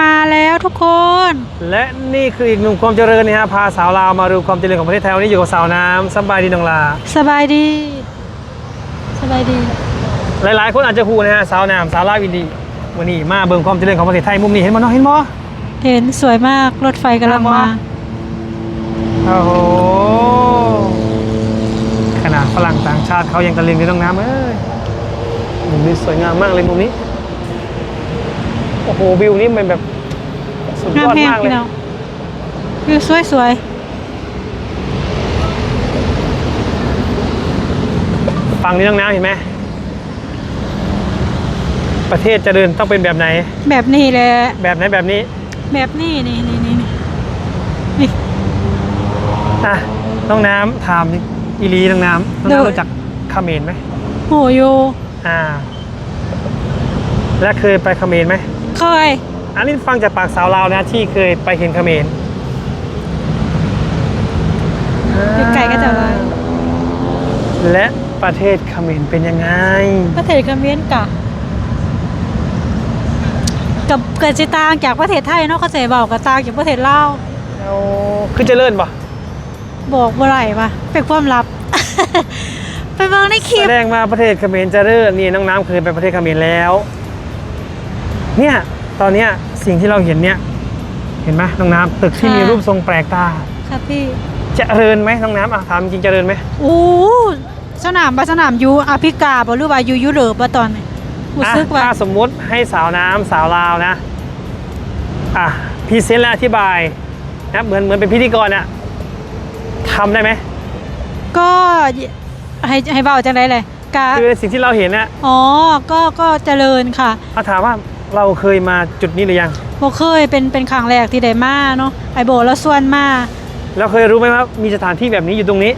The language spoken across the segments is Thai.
มาแล้วทุกคน และนี่คืออีกหนึ่งความเจริญนะฮะพาสาวลาวมาดูความเจริญของประเทศไทยวันนี้อยู่กับสาวน้ำสบายดีน้องลา สบายดี สบายดี หลายๆ คนอาจจะพูดนะฮะสาวน้ำสาวลาวอินดีวันนี้มาเบิ่งความเจริญของประเทศไทยมุมนี้เห็นมั้ยเนาะเห็นมั้ยเห็นสวยมากรถไฟกำลังมาโอ้โหขนาดฝรั่งต่างชาติเขายังตะลึงในน้องน้ำเอ้ยมุมนี้สวยงามมากเลยมุมนี้ โอ้โหวิวนี้มันแบบสุดยงามอดแห้งมากเลพี่ยน้องวิวสวยสวยฝั่งนี้น้องน้ำเห็นไหมประเทศเจริญต้องเป็นแบบไหนๆแบบนี้แหละแบบไหนแบบนี้ แบบนี้นี่นี่นี่นี่นี่อะน้องน้ำถามอีหลีน้องน้ำน้องเดี๋ยวน้ำรู้จักเขมรไหมโหอยู่อ่า และเคยไปเขมรไหมเคย อันนี้ฟังจากปากสาวลาวนะที่เคยไปเห็นเขมรอยู่ไก่ก็จะลายและประเทศเขมรเป็นยังไง ประเทศกัมเวียนกะกับเกิดจะต่างจากประเทศไทยเนาะเขาเสบอกกับต่างจากประเทศลาวเอาคือเจริญปะบอกบ่ไรปะเป็นความลับ ไปเบิ่งในคลิแสปดงมาประเทศเขมรเจริญนี่น้องน้ำเคยไปประเทศเขมรแล้ว เนี่ยตอนเนี้ยสิ่งที่เราเห็นเนี่ยเห็นไหมน้องน้ำตึกที่มีรูปทรงแปลกตาครับพี่เจริญไหมน้องน้ำอะถามจริงเจริญไหมโอ้สนามบาสนามอยูแอฟริกาบ่หรือว่าอยูยุโรปบ่ตอนนี้รู้อะสึกว่า ถ้าสมมุติให้สาวน้ำสาวลาวนะอะพรีเซนต์และอธิบายนะเหมือนเหมือนเป็นพิธีกรอะทำได้ไหมก็ให้ให้เบาจังไดเลยกะคือสิ่งที่เราเห็นนะอ๋อก็ก็เจริญค่ะ เอาถามว่า เราเคยมาจุดนี้หรือยังบ่เคยเป็นเป็นครั้งแรกที่ได้มาเนาะไอโบแล้วส่วนมาแล้วเคยรู้ไหมว่ามีสถานที่แบบนี้อยู่ตรงนี้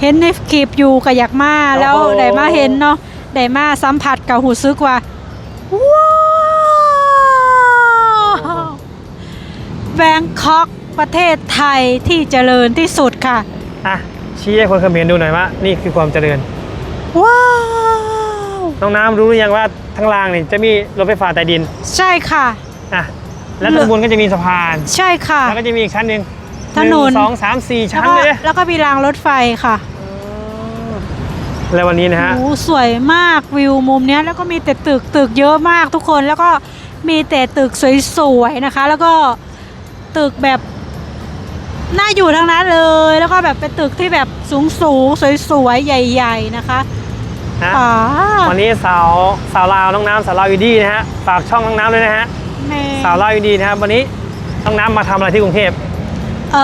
เห็นในคลิปอยู่ก็อยากมาแล้วโอ้โหได้มาเห็นเนาะได้มาสัมผัสกับหูซึกว่าว้าวแบงคอกประเทศไทยที่เจริญที่สุดค่ะอะชี้ให้คนเขมรดูหน่อยว่านี่คือความเจริญ ว้าว น้องน้ำรู้หรือยังว่า ทั้งรางนี่จะมีรถไฟฟ้าใต้ดินใช่ค่ะ อะแล้วข้างบนก็จะมีสะพาน ใช่ค่ะ แล้วก็จะมีอีกชั้นหนึ่งถนน หงสองสามสี่แล้วชั้นก็เลย แล้วก็มีรางรถไฟค่ะแล้ววันนี้นะฮะโอ้สวยมากวิวมุมเนี้ยแล้วก็มีแต่ตึกตึกเยอะมากทุกคนแล้วก็มีแต่ตึกสวยๆนะคะ แล้วก็ตึกแบบน่าอยู่ทั้งนั้นเลย แล้วก็แบบเป็นตึกที่แบบสูงสูงๆสวยๆใหญ่ ๆนะคะ ฮะอ่าวันนี้สาวสาวลาวน้องน้ำสาวลาวยูดี้นะฮะฝากช่องน้องน้ำเลยนะฮะแม่สาวลาวยูดี้นะครับวันนี้น้องน้ำมาทำอะไรที่กรุงเทพเอ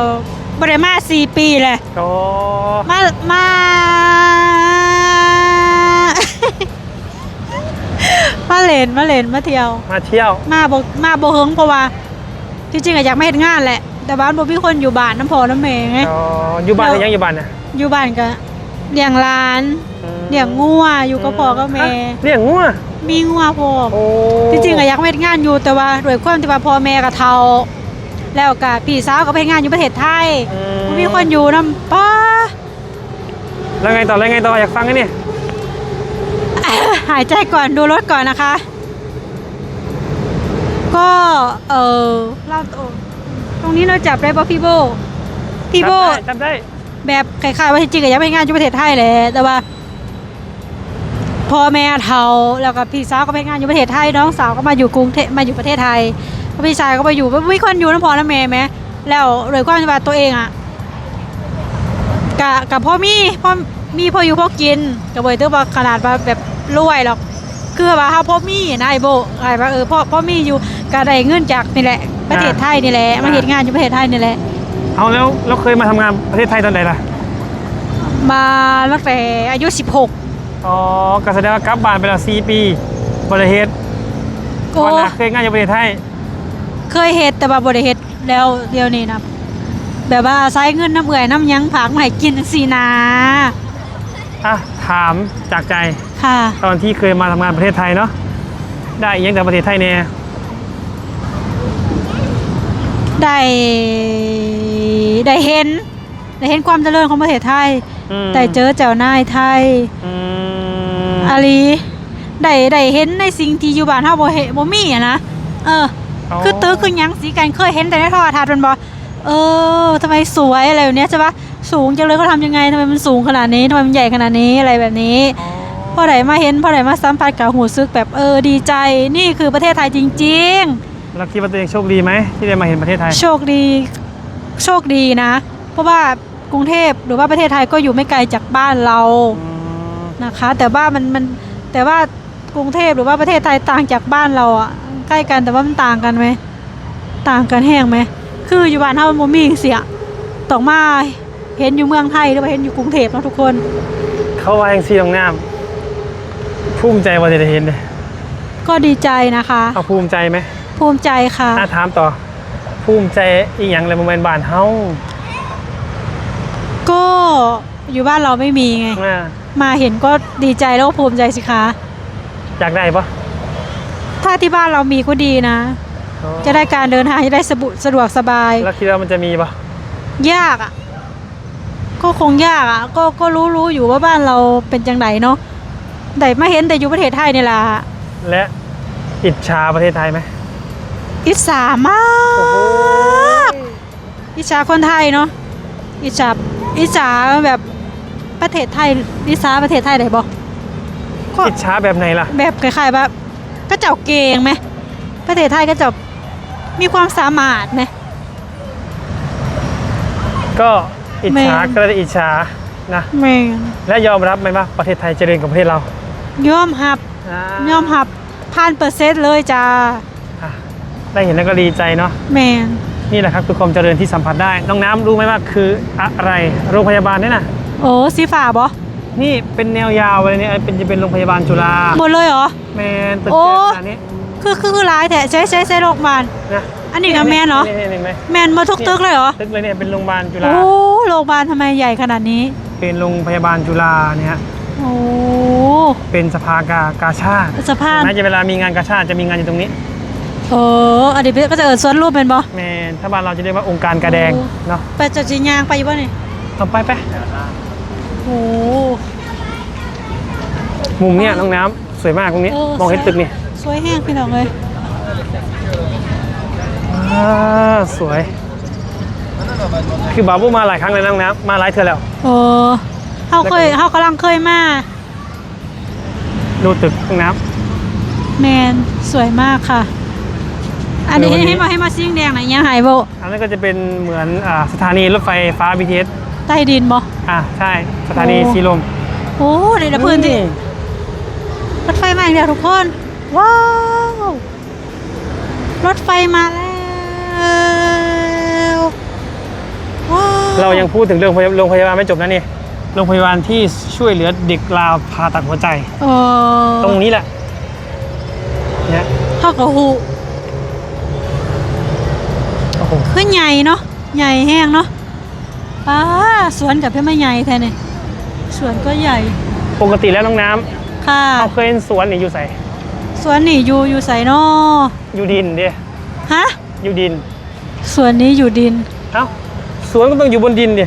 อบริมาสี่ปีเลย โอ้มา มา มาเล่นมาเล่นมาเที่ยว มาเที่ยวมาบมาบ่เฮิงเพราะว่าที่จริงอะอยากมาเฮ็ดงานแหละ แต่บ้านบ่มีคนอยู่บ้านน้ำพอน้ำแม่ไงอ๋ออยู่บ้านหรือยังอยู่บ้านนะอยู่บ้านก็ เลี้ยงหลานเลี้ยงงัวอยู่กับพ่อกับแม่ฮะเลี้ยงงัวมีงัวพร้อมโอ้ที่จริงอะอยากมาเฮ็ดงานอยู่แต่ว่าด้วยความที่ว่าพ่อแม่ก็เฒ่าแล้วก็พี่สาวก็ไปเฮ็ดงานอยู่ประเทศไทยอืบ่มีคนอยู่นํป้าแล้วไงต่อแล้วไงต่ออยากฟังกันนี่หายใจก่อนดูรถก่อนนะคะ ก็เออเราตรงนี้เราจับได้ป่ะพี่โบพี่โบจำได้ แบบคล้ายๆว่าที่จริงก็ยังไม่งานอยู่ประเทศไทยแหละแต่ว่าพ่อแม่เฒ่าแล้วก็พี่สาวก็ไปงานอยู่ประเทศไทยน้องสาวก็มาอยู่กรุงเทพมาอยู่ประเทศไทยพี่ชายก็ไปอยู่ไม่มีคนอยู่น้ำพอน้ำแม่ไหมแล้วโดยความที่ว่าตัวเองอะกะกับพ่อมีพ่อมีพ่ออยู่พ่อกินกับเบยเตอร์ว่าขนาดว่าแบบรวยหรอกคือว่าเขาพ่อมีนะไอโบไอ้ว่าเออพ่อพ่อมีอยู่ก็ได้เงินจากนี่แหละประเทศไทยนี่แหละมาเห็นงานอยู่ประเทศไทยนี่แหละ เอาแล้วเราเคยมาทำงานประเทศไทยตอนไหนล่ะ มาตั้งแต่อายุ 16 อ๋อก็แสดงว่ากลับบ้านไปแล้ว4ปีบริเฮดโอ้วันนะเคยงานอยู่ประเทศไทย เคยเฮ็ดแต่ว่าบ่ได้เฮ็ดแล้วเดี๋ยวนี้นะแบบว่าอาศัยเงินน้ำเอื่อยน้ำหยังผักมาให้กินจังซี่นะอะ ถามจากใจค่ะ ตอนที่เคยมาทำงานประเทศไทยเนาะ ได้อิหยังจากประเทศไทยเนี่ยได้ ได้เห็น ได้เห็นความเจริญของประเทศไทยมได้เจอเจ้านายไทยอืมอาลีได้ได้เห็นในสิ่งที่อยู่บ้านเฮาบ่เห็นบ่มีอะนะเออ คือตึกคือหยังสีกันเคยเห็นแต่ในโทรทัศน์มันบอกเออทำไมสวยอะไรแบบเนี้ยใช่ปะสูงจังเลยเขาทำยังไงทำไมมันสูงขนาดนี้ทำไมมันใหญ่ขนาดนี้อะไรแบบนี้อ๋อพอไหนมาเห็นพอไหนมาสัมผัสกับหูซึกแบบเออดีใจ นี่คือประเทศไทยจริงแล้วคิดว่าตัวเองโชคดีไหมที่ได้มาเห็นประเทศไทยๆโชคดี โชคดีนะ เพราะว่ากรุงเทพหรือว่าประเทศไทยก็อยู่ไม่ไกลจากบ้านเราอืมนะคะ แต่ว่ามันมันแต่ว่ากรุงเทพหรือว่าประเทศไทยต่างจากบ้านเราอะใกล้กันแต่ว่ามันต่างกันไหมต่างกันแห้งไหมคืออยู่บ้านเฮามันบ่มีเสียต้องมาเห็นอยู่เมืองไทยหรือว่าเห็นอยู่กรุงเทพเนาะทุกคน เขาว่าอย่างซีตรงน้ำภูมิใจว่าจะได้เห็นเลยก็ดีใจนะคะ เอาภูมิใจไหมภูมิใจค่ะอะถามต่อ ภูมิใจอีกอย่างเลยโมเมนต์บ้านเฮาก็อยู่บ้านเราไม่มีไง อ่ามาเห็นก็ดีใจแล้วก็ภูมิใจสิคะ อยากได้ปะถ้าที่บ้านเรามีก็ดีนะ อ๋อจะได้การเดินทางจะได้สะบุสะดวกสบาย แล้วคิดว่ามันจะมีปะยากอะ ก็คงยากอะ ก็ก็รู้รู้อยู่ว่าบ้านเราเป็นจังไหนเนาะแต่ไม่เห็นแต่อยู่ประเทศไทยนี่แหละและอิจฉาประเทศไทยไหม อิจฉามากอิจฉาคนไทยเนาะอิจฉาอิจฉาแบบประเทศไทยอิจฉาประเทศไทยไหนบอกก็อิจฉาแบบไหนล่ะ แบบคล้ายๆแบบก็เจ้าเก่งไหมประเทศไทยก็เจ้ามีความสามารถไหมก็อิจฉาแม่ก็ได้อิจฉานะแม่งและยอมรับไหมว่าประเทศไทยเจริญกว่าประเทศเรา ยอมหับ ยอมหับพันเปอร์เซ็นต์เลยจ้าอะ ได้เห็นแล้วก็ดีใจเนาะแมนนี่แหละครับคือความเจริญที่สัมผัสได้น้องน้ำรู้ไหมว่าคืออะไรโรงพยาบาลเนี่ยนะโอ้สีฟ้าบอนี่เป็นแนวยาวเลยเนี่ยเป็นจะเป็นโรงพยาบาลจุฬาหมดเลยเหรอแมนตึกโอ้เจ็ดอันนี้คือคือคือร้ายแต่ใช้ใช้ใช้โรงพยาบาลนะอันนี้กับแมนเหรอนี่นี่เห็นไหมแมนมาทุกตึกเลยเหรอตึกเลยเนี่ยเป็นโรงพยาบาลจุฬาโอ้โรงพยาบาลทำไมใหญ่ขนาดนี้ เป็นโรงพยาบาลจุฬาเนี่ยฮะโอ้เป็นสภากากาชาติสภาพเห็นไหมจะเวลามีงานกาชาติจะมีงานอยู่ตรงนี้ โอ้อันนี้ก็จะเอิดสวนรูปเป็นบอแมนถ้าบ้านเราจะเรียกว่าองค์การกาแดงโอ้เนาะไปจะจียางไปอยู่บ่นี่เอาไปไปโอ้มุมเนี้ยน้องน้ำสวยมากตรงนี้ มองเห็นตึกนี่สวยแห้งพี่น้องเลยอ่าสวย คือบาบูมาหลายครั้งเลยนะน้องน้ำมาหลายเทื่อแล้วโอ้เฮาเคยเฮากำลังเคยมาดูตึกน้องน้แมนสวยมากค่ะ อันนี้เออวันนี้ให้มาให้มาซิ่งแดงไหนยังหายโบำอันนั้นก็จะเป็นเหมือนอ่าสถานีรถไฟฟ้า BTS ใต้ดินบ่อ่าใช่สถานีโอ้สีลมโอ้เดี๋ยวพื้นที่รถไฟมาอีกแล้วทุกคน ว้าว รถไฟมาแล้วว้าวเรายังพูดถึงเรื่องโรงพยาบาลไม่จบนะนี่โรงพยาบาลที่ช่วยเหลือเด็กลาวผ่าตัดหัวใจโอ้ตรงนี้แหละเนี่ยเท่ากับหูโอ้โห คือใหญ่เนาะใหญ่แห้งเนาะป้าสวนกับเพื่อนไม่ใหญ่แท้เนี่ยสวนก็ใหญ่ ปกติแล้วน้องน้ค่ะำเราเคยเห็นสวนนี่อยู่ใส่สวนนี่อยู่อยู่ใส่นออยู่ดินเด้ฮะอยู่ดิน สวนนี้อยู่ดิน เอ้าสวนก็ต้องอยู่บนดินดิ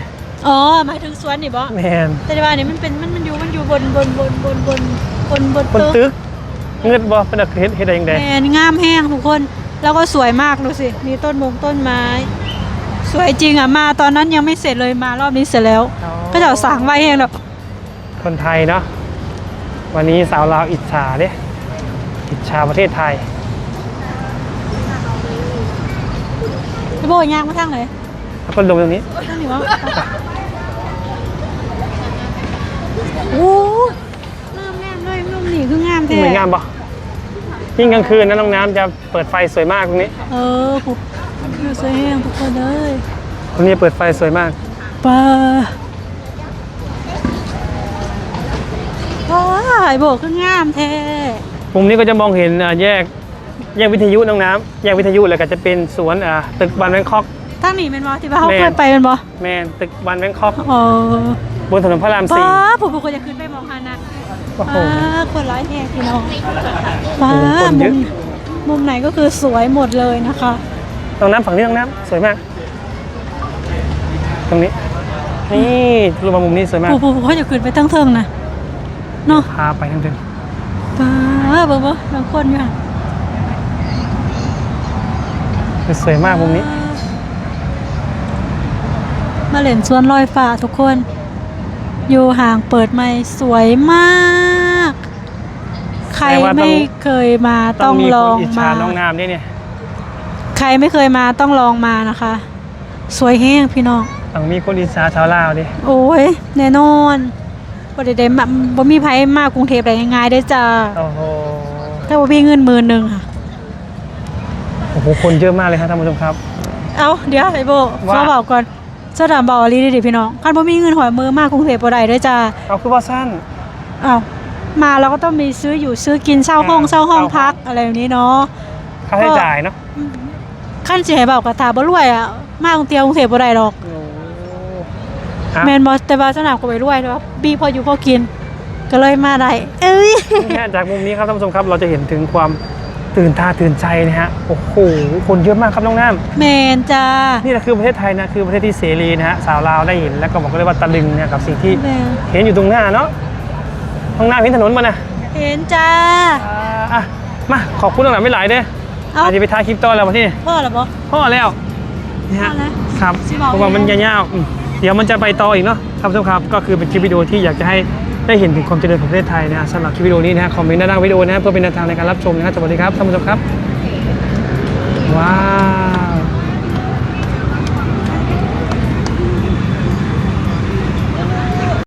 อ๋อหมายถึงสวนนี่บ่แมนแต่ว่านี่มันเป็นมันมันอยู่มันอยู่บนบนบนบนบนบนบนบนตึกเงืดบ่เป็นอะไรเฮ็ดเฮ็ดอะไรอย่างใดแมนงามแห้งทุกคน แล้วก็สวยมากดูสิ มีต้นมงต้นไม้ สวยจริงอะมาตอนนั้นยังไม่เสร็จเลยมารอบนี้เสร็จแล้วก็จะเอาสางไว้แห้งแบบคนไทยเนาะวันนี้สาวลาวอิจฉาเด้อิจฉาประเทศไทย พี่โบย่างมาทางไหนแล้วก็ลงตรงนี้ทางนี้วะโอ้งามแน่เลยงามนี่คืองามแท้เหมือนงามปะ ยิ่งกลางคืนนะน้องน้ำจะเปิดไฟสวยมากตรงนี้เออผูอยู่สวยแห้งทุกคนเลยตรงนี้เปิดไฟสวยมากปลาว้ายโบคืองามแท้มุมนี้ก็จะมองเห็นอ่าแยกแยกวิทยุน้องน้ำแยกวิทยุแล้วก็จะเป็นสวนอ่าตึกบันแบงคอก ทางนี้เป็นบ่ที่ว่าเขาแม่นเคยไปเป็นบ่แมนตึกบันแบงคอก อ๋อบนถนนพระรามป้าสี่ผมผมก็จะขึ้นไปมองหานะ โอ้โหป้าคนร้ายแหกพี่น้องป้าโอ้โหคนเยมุอะ มมุมไหนก็คือสวยหมดเลยนะคะน้องน้ำฝั่งนี้น้องน้ำสวยมาก ตรงนี้ นี่รูปมุมนี้สวยมากผมผมเขาจะขึ้นไปตั้งเทิงนะเนาะพาไปทั้งเดินป้าเบิ่งบ่บางคนอยู่หั่นสวยมากมุมนี้ มาเล่นสวนลอยฟ้าทุกคน อยู่ห่างเปิดไม่สวยมากใครแสดง ว่าต้องไม่เคยมาต้องมีลคอนงอิจมาฉาน้องน้ำเนี่ยเนี่ยใครไม่เคยมาต้องลองมานะคะ สวยแห้งพี่น้อง ต้องมีคนอิจฉาชาวลาวดิโอ้ยแน่นอนบ่ได้ได้มาบ่มีไผมากรุงเทพได้ง่ายๆได้อจ้าโอ้โหถ้าบ่มีเงินหมื่นหนึงค่ะโอ้โหคนเยอะมากเลยครับท่านผู้ชมครับ เอาเดี๋ยวไอ้โบว่า ขอบอกก่อนเจ้าดำบอกอีหลีเดิพี่น้องคันบ่มีเงินหอยมือมากกรุงเทพบ่ได้เด้อจ้าเอาคือว่าสั้นอ้าว มาเราก็ต้องมีซื้ออยู่ซื้อกินเช่าห้องอ่าเช่าห้องเช่าห้องพักอะไรแบบนี้เนาะค่าใช้จ่ายเนาะขั้นสิให้บอกกับตาบ่รวยอะมากรุงเทพกรุงเทพบ่ได้หรอกโอ้อะแม่นบ่แต่ว่าเจ้าดำก็ไปรวยเนาะบีพออยู่พอกิน ก็เลยมาได้เอ้ยเนี่ยจากมุมนี้ครับท่านผู้ชมครับเราจะเห็นถึงความตื่นตาตื่นใจนะฮะโอ้โหคนเยอะมากครับน้องน้ำแมนจ้านี่แหละคือประเทศไทยนะคือประเทศที่เสรีนะฮะสาวลาวได้เห็นแล้วก็บอกเลยว่าตะลึงเนี่ยกับสิ่งที่แมนเห็นอยู่ตรงหน้าเนาะ ข้างหน้าเห็นถนนมานะเห็นจ้า อ่าอะมาขอบคุณน้องหนาไม่หลายเด้อเอ้า อาจจะไปถ่ายคลิปต่อแล้ววันที่พ่อเหรอบ่พ่อแล้วนี่ฮะพ่อแล้วครับสิบอก เพราะว่ามันเลยนะยาวๆอืมเดี๋ยวมันจะไปต่ออีกเนาะครับท่านผู้ชมครับก็คือเป็นคลิปวิดีโอที่อยากจะให้ได้เห็นถึงความเจริญของประเทศไทยนะฮะสำหรับคลิปวิดีโอนี้นะฮะคอมเมนต์ด้านล่างวิดีโอนะฮะเพื่อเป็นแนวทางในการรับชมนะฮะสวัสดีครับท่านผู้ชมครับว้าว